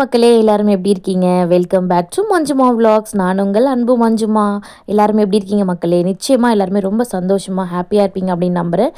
மக்களே எல்லாருமே எப்படி இருக்கீங்க? Welcome back to Manjuma vlogs. நான் உங்கள் அன்பு மஞ்சுமா. எல்லாருமே எப்படி இருக்கீங்க மக்களே? நிச்சயமாக எல்லாருமே ரொம்ப சந்தோஷமாக ஹாப்பியாக இருப்பீங்க அப்படின்னு நம்புகிறேன்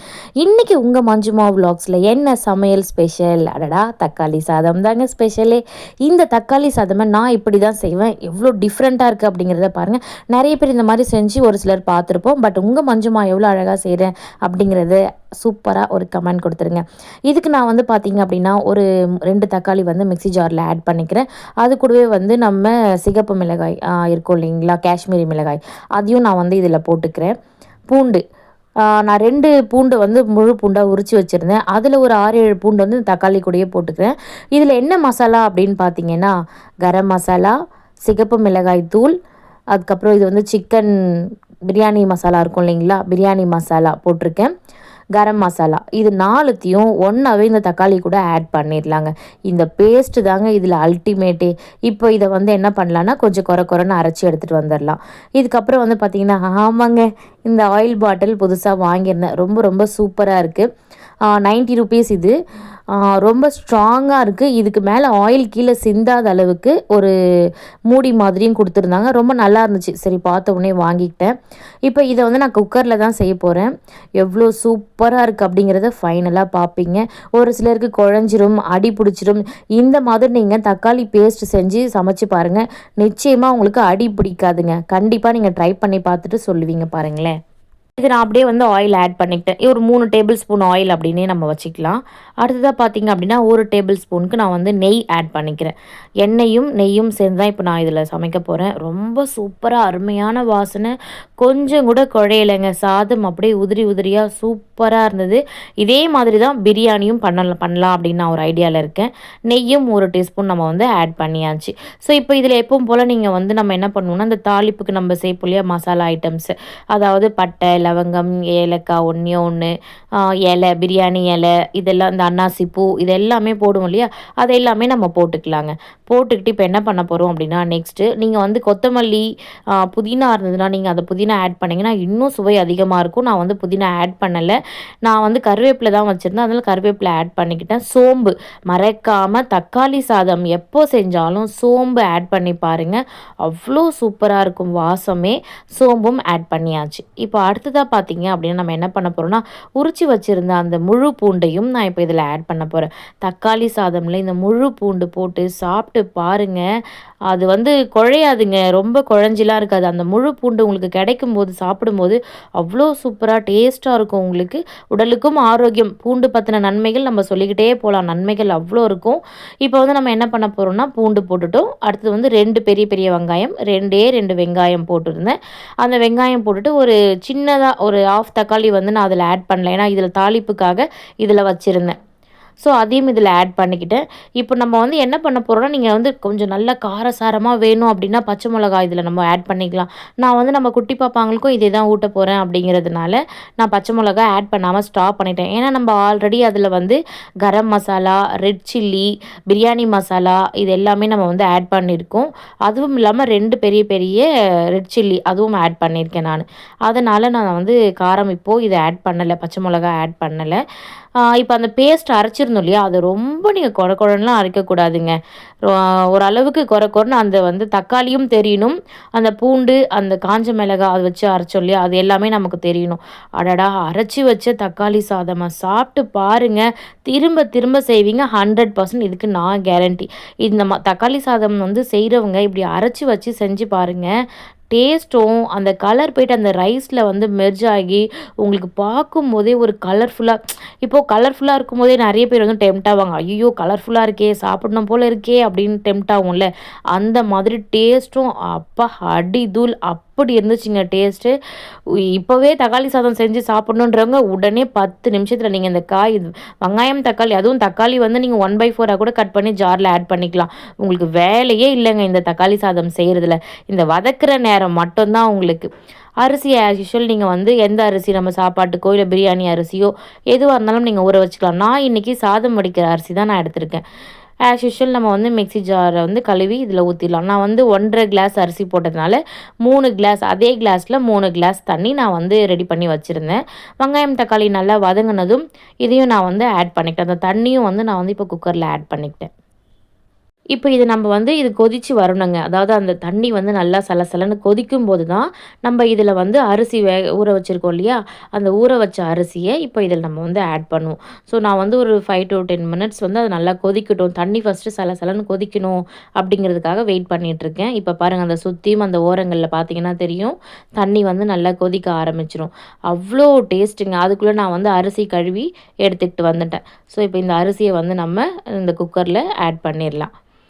இன்றைக்கி உங்கள் மஞ்சுமா vlogsல என்ன சமையல் ஸ்பெஷல் அடடா தக்காளி சாதம் தாங்க ஸ்பெஷலே இந்த தக்காளி சாதமை நான் இப்படி தான் செய்வேன். எவ்வளோ டிஃப்ரெண்ட்டாக இருக்குது அப்படிங்கிறத பாருங்கள் நிறைய பேர் இந்த மாதிரி செஞ்சு ஒரு சிலர் பார்த்துருப்போம். பட் உங்கள் மஞ்சுமா எவ்வளோ அழகாக செய்கிறேன் அப்படிங்கிறது சூப்பராக ஒரு கமெண்ட் கொடுத்துருங்க. இதுக்கு நான் வந்து பார்த்தீங்க அப்படின்னா ஒரு ரெண்டு தக்காளி வந்து மிக்ஸி ஜாரில் ஆட் பண்ணிக்கிறேன். அது கூடவே வந்து நம்ம சிகப்பு மிளகாய் இருக்கும் இல்லைங்களா? காஷ்மீரி மிளகாய். அதையும் நான் வந்து இதில் போட்டுக்கிறேன். பூண்டு. நான் ரெண்டு பூண்டு வந்து முழு பூண்டாக உரித்து வச்சுருந்தேன். அதில் ஒரு ஆறு ஏழு பூண்டு வந்து தக்காளி கூடயே போட்டுக்கிறேன். இதில் என்ன மசாலா அப்படின்னு பார்த்தீங்கன்னா கரம் மசாலா சிகப்பு மிளகாய் தூள் அதுக்கப்புறம் இது வந்து சிக்கன் பிரியாணி மசாலா இருக்கும் இல்லைங்களா? பிரியாணி மசாலா போட்டிருக்கேன். கரம் மசாலா. இது நாலுத்தையும் ஒன்றாவே இந்த தக்காளி கூட ஆட் பண்ணிடலாங்க. இந்த பேஸ்ட்டு தாங்க இதில் அல்டிமேட்டே இப்போ இதை வந்து என்ன பண்ணலான்னா கொஞ்சம் குறை குறைன்னு அரைச்சி எடுத்துகிட்டு வந்துடலாம். இதுக்கப்புறம் வந்து பார்த்திங்கன்னா ஆமாங்க இந்த ஆயில் பாட்டில் புதுசாக வாங்கியிருந்தேன். ரொம்ப ரொம்ப சூப்பராக இருக்குது நைன்ட்டி ருபீஸ் இது. ரொம்ப ஸ்ட்ராங்காக இருக்குது இதுக்கு மேலே ஆயில் கீழே சிந்தாத அளவுக்கு ஒரு மூடி மாதிரியும் கொடுத்துருந்தாங்க. ரொம்ப நல்லா இருந்துச்சு. சரி பார்த்த உடனே வாங்கிக்கிட்டேன். இப்போ இதை வந்து நான் குக்கரில் தான் செய்ய போகிறேன் எவ்வளோ சூப்பராக இருக்குது அப்படிங்கிறத ஃபைனலாக பார்ப்பீங்க. ஒரு சிலருக்கு குழஞ்சிரும் அடி பிடிச்சிரும். இந்த மாதிரி நீங்கள் தக்காளி பேஸ்ட் செஞ்சு சமைச்சு பாருங்கள் நிச்சயமாக உங்களுக்கு அடி பிடிக்காதுங்க. கண்டிப்பாக நீங்கள் ட்ரை பண்ணி பார்த்துட்டு சொல்லுவீங்க பாருங்களேன். இது நான் அப்படியே வந்து ஆயில் ஆட் பண்ணிக்கிட்டேன். ஒரு மூணு டேபிள் ஸ்பூன் ஆயில் அப்படின்னே நம்ம வச்சுக்கலாம். அடுத்ததாக பார்த்தீங்க அப்படின்னா ஒரு டேபிள் ஸ்பூனுக்கு நான் வந்து நெய் ஆட் பண்ணிக்கிறேன். எண்ணெயும் நெய்யும் சேர்ந்து தான் இப்போ நான் இதில் சமைக்க போகிறேன் ரொம்ப சூப்பராக அருமையான வாசனை. கொஞ்சம் கூட குழையலைங்க. சாதம் அப்படியே உதிரி உதிரியாக சூப்பராக இருந்தது. இதே மாதிரி தான் பிரியாணியும் பண்ணலாம் பண்ணலாம் அப்படின்னு நான் ஒரு ஐடியாவில் இருக்கேன். நெய்யும் ஒரு டீஸ்பூன் நம்ம வந்து ஆட் பண்ணியாச்சு. ஸோ இப்போ இதில் எப்பவும் போல் நீங்கள் வந்து நம்ம என்ன பண்ணுவோம்னா அந்த தாளிப்புக்கு நம்ம செய்யப்போம் இல்லையா மசாலா ஐட்டம்ஸ் அதாவது பட்டை லவங்கம் ஏலக்காய் ஒன்றே ஒன்று இலை பிரியாணி இலை இதெல்லாம் இந்த அன்னாசி பூ இது எல்லாமே போடுவோம் இல்லையா? அது எல்லாமே நம்ம போட்டுக்கலாங்க. போட்டுக்கிட்டு இப்போ என்ன பண்ண போகிறோம் அப்படின்னா நெக்ஸ்ட்டு நீங்கள் வந்து கொத்தமல்லி புதினா இருந்ததுன்னா நீங்கள் அந்த புதினா ஆட் பண்ணிங்கன்னா இன்னும் சுவை அதிகமாக இருக்கும். நான் வந்து புதினா ஆட் பண்ணலை. நான் வந்து கருவேப்பிலை தான் வச்சுருந்தேன். அதனால் கருவேப்பிலை ஆட் பண்ணிக்கிட்டேன். சோம்பு மறக்காமல் தக்காளி சாதம் எப்போ செஞ்சாலும் சோம்பு ஆட் பண்ணி பாருங்கள் அவ்வளோ சூப்பராக இருக்கும் வாசமே. சோம்பும் ஆட் பண்ணியாச்சு. இப்போ அடுத்ததாக பார்த்தீங்க அப்படின்னா நம்ம என்ன பண்ண போகிறோம்னா உரிச்சு வச்சுருந்த அந்த முழு பூண்டையும் நான் இப்போ இதில் ஆட் பண்ண போகிறேன் தக்காளி சாதமில் இந்த முழு பூண்டு போட்டு சாப்பிட்டு பாருங்க. அது வந்து குழையாதுங்க. ரொம்ப குழஞ்சிலாம் இருக்காது. அந்த முழு பூண்டு உங்களுக்கு கிடைக்கும் போது சாப்பிடும்போது அவ்வளோ சூப்பராக டேஸ்ட்டாக இருக்கும் உங்களுக்கு. உடலுக்கும் ஆரோக்கியம். பூண்டு பற்றின நன்மைகள் நம்ம சொல்லிக்கிட்டே போகலாம் நன்மைகள் அவ்வளோ இருக்கும். இப்போ வந்து நம்ம என்ன பண்ண போகிறோம்னா பூண்டு போட்டுட்டோம். அடுத்தது வந்து ரெண்டு பெரிய பெரிய வெங்காயம். ரெண்டே ரெண்டு வெங்காயம் போட்டிருந்தேன். அந்த வெங்காயம் போட்டுட்டு ஒரு சின்னதாக ஒரு ஆஃப் தக்காளி வந்து நான் அதில் ஆட் பண்ணல. ஏன்னா இதில் தாளிப்புக்காக இதில் வச்சுருந்தேன். ஸோ அதையும் இதில் ஆட் பண்ணிக்கிட்டேன் இப்போ நம்ம வந்து என்ன பண்ண போகிறோம்னா நீங்கள் வந்து கொஞ்சம் நல்ல காரசாரமாக வேணும் அப்படின்னா பச்சை மிளகாய் இதில் நம்ம ஆட் பண்ணிக்கலாம். நான் வந்து நம்ம குட்டி பாப்பாங்களுக்கும் இதே தான் ஊட்ட போகிறேன் அப்படிங்கிறதுனால நான் பச்சை மிளகாய் ஆட் பண்ணாமல் ஸ்டாப் பண்ணிட்டேன். ஏன்னா நம்ம ஆல்ரெடி அதில் வந்து கரம் மசாலா ரெட் சில்லி பிரியாணி மசாலா இது எல்லாமே நம்ம வந்து ஆட் பண்ணியிருக்கோம் அதுவும் இல்லாமல் ரெண்டு பெரிய பெரிய ரெட் சில்லி அதுவும் ஆட் பண்ணியிருக்கேன் நான். அதனால் நான் வந்து காரம் இப்போது இதை ஆட் பண்ணலை பச்சை மிளகாய் ஆட் பண்ணலை. இப்போ அந்த பேஸ்ட் அரைச்சி வச்சுருந்தோம் இல்லையா? அது ரொம்ப நீங்கள் குறை குழன்லாம் அரைக்கக்கூடாதுங்க ஒரு ஓரளவுக்கு குறை குறைன்னு அந்த வந்து தக்காளியும் தெரியணும். அந்த பூண்டு அந்த காஞ்ச மிளகாய் அதை வச்சு அரைச்சோம் இல்லையா? அது எல்லாமே நமக்கு தெரியணும். அடடா அரைச்சி வச்ச தக்காளி சாதமாக சாப்பிட்டு பாருங்க. திரும்ப திரும்ப செய்வீங்க. ஹண்ட்ரட் பர்சன்ட் இதுக்கு நான் கேரண்டி இந்த ம தக்காளி சாதம் வந்து செய்கிறவங்க இப்படி அரைச்சி வச்சு செஞ்சு பாருங்கள் டேஸ்ட்டும் அந்த கலர் போயிட்டு அந்த ரைஸில் வந்து மெர்ஜ் ஆகி உங்களுக்கு பார்க்கும்போதே ஒரு கலர்ஃபுல்லாக இப்போது கலர்ஃபுல்லாக இருக்கும்போதே நிறைய பேர் வந்து டெம்ட் ஆவாங்க. ஐயோ கலர்ஃபுல்லாக இருக்கே சாப்பிடணும் போல் இருக்கே அப்படின்னு டெம்ட் ஆகும்ல. அந்த மாதிரி டேஸ்ட்டும் அப்பா அடி தூள் அப்படி இருந்துச்சுங்க டேஸ்ட்டு இப்போவே தக்காளி சாதம் செஞ்சு சாப்பிட்ணுன்றவங்க உடனே பத்து நிமிஷத்தில் நீங்கள் இந்த காய் இது வெங்காயம் தக்காளி அதுவும் தக்காளி வந்து நீங்கள் ஒன் பை ஃபோராக கூட கட் பண்ணி ஜாரில் ஆட் பண்ணிக்கலாம். உங்களுக்கு வேலையே இல்லைங்க இந்த தக்காளி சாதம் செய்கிறதுல இந்த வதக்குற நேரம் மட்டும்தான் உங்களுக்கு. அரிசி ஆஸ் யூஷுவல் நீங்கள் வந்து எந்த அரிசி நம்ம சாப்பாட்டுக்கோ இல்லை பிரியாணி அரிசியோ எதுவாக இருந்தாலும் நீங்கள் ஊற வச்சுக்கலாம். நான் இன்றைக்கி சாதம் வடிக்கிற அரிசி தான் நான் எடுத்திருக்கேன். ஆஸ் யூஷுவல் நம்ம வந்து மிக்ஸி ஜாரை வந்து கழுவி இதில் ஊற்றிடலாம் நான் வந்து ஒன்றரை கிளாஸ் அரிசி போட்டதுனால மூணு கிளாஸ் அதே கிளாஸில் மூணு கிளாஸ் தண்ணி நான் வந்து ரெடி பண்ணி வச்சுருந்தேன். வெங்காயம் தக்காளி நல்லா வதங்கினதும் இதையும் நான் வந்து ஆட் பண்ணிக்கிட்டேன். அந்த தண்ணியும் வந்து நான் வந்து இப்போ குக்கரில் ஆட் பண்ணிக்கிட்டேன். இப்போ இது நம்ம வந்து இது கொதித்து வரணுங்க. அதாவது அந்த தண்ணி வந்து நல்லா சலசலன்னு கொதிக்கும் போது தான் நம்ம இதில் வந்து அரிசி வே ஊற வச்சுருக்கோம் இல்லையா? அந்த ஊற வச்ச அரிசியை இப்போ இதில் நம்ம வந்து ஆட் பண்ணுவோம். ஸோ நான் வந்து ஒரு ஃபைவ் டு டென் மினிட்ஸ் வந்து அது நல்லா கொதிக்கட்டும். தண்ணி ஃபஸ்ட்டு சலசலன்னு கொதிக்கணும் அப்படிங்கிறதுக்காக வெயிட் பண்ணிகிட்ருக்கேன் இப்போ பாருங்கள் அந்த சுற்றியும் அந்த ஓரங்களில் பார்த்தீங்கன்னா தெரியும். தண்ணி வந்து நல்லா கொதிக்க ஆரம்பிச்சிடும் அவ்வளோ டேஸ்ட்டுங்க. அதுக்குள்ளே நான் வந்து அரிசி கழுவி எடுத்துக்கிட்டு வந்துட்டேன். ஸோ இப்போ இந்த அரிசியை வந்து நம்ம இந்த குக்கரில் ஆட் பண்ணிடலாம்.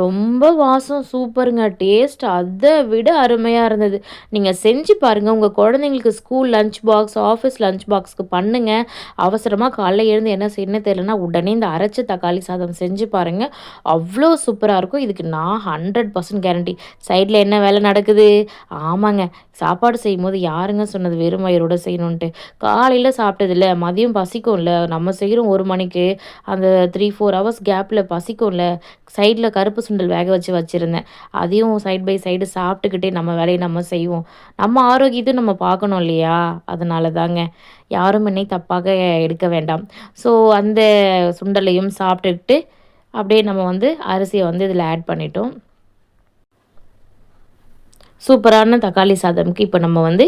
ரொம்ப வாசம் சூப்பருங்க. டேஸ்ட் அதை விட அருமையாக இருந்தது. நீங்கள் செஞ்சு பாருங்கள் உங்கள் குழந்தைங்களுக்கு school lunch box office lunch பாக்ஸ்க்கு பண்ணுங்கள் அவசரமாக காலைல எழுந்து என்ன செய்யணும் தெரியலனா உடனே இந்த அரைச்ச தக்காளி சாதம் செஞ்சு பாருங்கள் அவ்வளோ சூப்பராக இருக்கும். இதுக்கு நான் ஹண்ட்ரட் பர்சன்ட் கேரண்டி சைடில் என்ன வேலை நடக்குது? ஆமாங்க. சாப்பாடு செய்யும் போது யாருங்க சொன்னது? வெறும் வயிறோட செய்யணுன்ட்டு காலையில் சாப்பிட்டதில்ல. மதியம் பசிக்கும்ல. நம்ம செய்கிறோம் ஒரு மணிக்கு. அந்த த்ரீ ஃபோர் ஹவர்ஸ் கேப்பில் பசிக்கும்ல. சைடில் கருப்பு சுண்டல் வேக வச்சு வச்சுருந்தேன். அதையும் சைட் பை சைடு சாப்பிட்டுக்கிட்டே நம்ம வேலையை நம்ம செய்வோம். நம்ம ஆரோக்கியத்தையும் நம்ம பார்க்கணும் இல்லையா? அதனால தாங்க யாரும் என்னை தப்பாக எடுக்க வேண்டாம். ஸோ அந்த சுண்டலையும் சாப்பிட்டுக்கிட்டு அப்படியே நம்ம வந்து அரிசியை வந்து இதில் ஆட் பண்ணிட்டோம். சூப்பரான தக்காளி சாதம்க்கு இப்போ நம்ம வந்து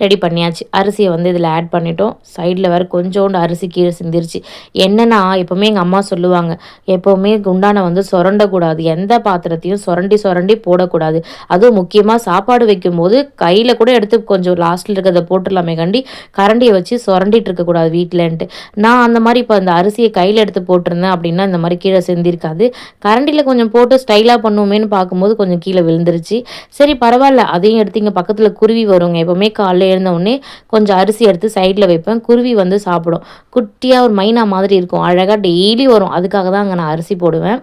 ரெடி பண்ணியாச்சு. அரிசியை வந்து இதில் ஆட் பண்ணிட்டோம். சைடில் வேறு கொஞ்சோண்டு அரிசி கீழே சிந்திருச்சு. என்னென்னா எப்போவுமே எங்கள் அம்மா சொல்லுவாங்க எப்போவுமே குண்டானை வந்து சுரண்டக்கூடாது. எந்த பாத்திரத்தையும் சுரண்டி சுரண்டி போடக்கூடாது. அதுவும் முக்கியமாக சாப்பாடு வைக்கும்போது கையில் கூட எடுத்து கொஞ்சம் லாஸ்ட்டில் இருக்கிறத போட்டுடலாமே கண்டி கரண்டியை வச்சு சுரண்டிட்டு இருக்கக்கூடாது வீட்டிலன்ட்டு நான் அந்த மாதிரி இப்போ அந்த அரிசியை கையில் எடுத்து போட்டிருந்தேன் அப்படின்னா இந்த மாதிரி கீழே சிந்திருக்காது. கரண்டியில் கொஞ்சம் போட்டு ஸ்டைலாக பண்ணுவோமேனு பார்க்கும்போது கொஞ்சம் கீழே விழுந்துருச்சு. சரி பரவாயில்ல. அதையும் எடுத்து இங்கே பக்கத்தில் குருவி வருங்க. எப்போவுமே காலையில் எழுந்த உடனே கொஞ்சம் அரிசி எடுத்து சைடில் வைப்பேன். குருவி வந்து சாப்பிடும். குட்டியாக ஒரு மைனா மாதிரி இருக்கும். அழகாக டெய்லி வரும். அதுக்காக தான் அங்கே நான் அரிசி போடுவேன்.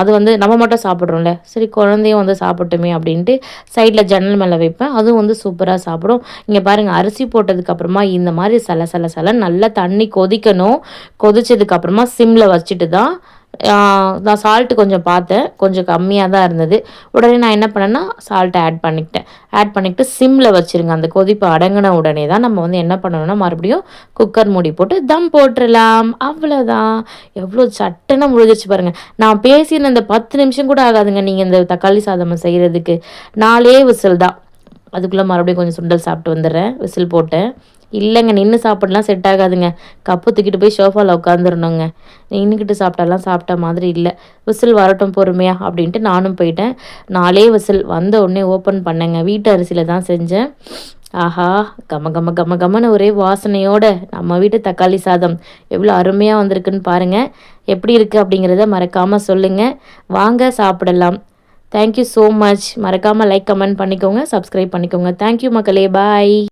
அது வந்து நம்ம மட்டும் சாப்பிட்றோம்ல. சரி குழந்தையும் வந்து சாப்பிட்டுமே அப்படின்ட்டு சைடில் ஜன்னல் மேலே வைப்பேன். அதுவும் வந்து சூப்பராக சாப்பிடும். இங்கே பாருங்கள் அரிசி போட்டதுக்கப்புறமா இந்த மாதிரி சல சல சல நல்லா தண்ணி கொதிக்கணும். கொதிச்சதுக்கப்புறமா சிம்மில் வச்சுட்டு தான் நான் சால்ட்டு கொஞ்சம் பார்த்தேன். கொஞ்சம் கம்மியாக தான் இருந்தது. உடனே நான் என்ன பண்ணேன்னா சால்ட்டை ஆட் பண்ணிக்கிட்டேன். ஆட் பண்ணிக்கிட்டு சிம்மில் வச்சுருங்க. அந்த கொதிப்பு அடங்கின உடனே தான் நம்ம வந்து என்ன பண்ணணும்னா மறுபடியும் குக்கர் மூடி போட்டு தம் போட்டுடலாம் அவ்வளோதான் எவ்வளோ சட்டுன்னு முழுகிச்சு பாருங்கள் நான் பேசின இந்த பத்து நிமிஷம் கூட ஆகாதுங்க. நீங்கள் இந்த தக்காளி சாதம் செய்கிறதுக்கு நாலே விசில் தான். அதுக்குள்ளே மறுபடியும் கொஞ்சம் சுண்டல் சாப்பிட்டு வந்துடுறேன். விசில் போட்டேன். இல்லைங்க நின்று சாப்பிடலாம் செட் ஆகாதுங்க. கப்பு தூக்கிட்டு போய் ஷோஃபாவில் உட்காந்துருணுங்க நின்றுக்கிட்டு சாப்பிட்டாலாம் சாப்பிட்ட மாதிரி இல்லை. விசில் வரட்டும் பொறுமையா அப்படின்ட்டு நானும் போயிட்டேன். நாலே விசில் வந்த உடனே ஓப்பன் பண்ணேங்க. வீட்டு அரிசியில் தான் செஞ்சேன். ஆஹா கம கம கம கமன்னு ஒரே வாசனையோட நம்ம வீட்டு தக்காளி சாதம் எவ்வளோ அருமையாக வந்திருக்குன்னு பாருங்கள் எப்படி இருக்குது அப்படிங்கிறத மறக்காமல் சொல்லுங்கள் வாங்க சாப்பிடலாம். தேங்க்யூ ஸோ மச் மறக்காமல் லைக் கமெண்ட் பண்ணிக்கோங்க. சப்ஸ்கிரைப் பண்ணிக்கோங்க. தேங்க்யூ மக்களே. பாய்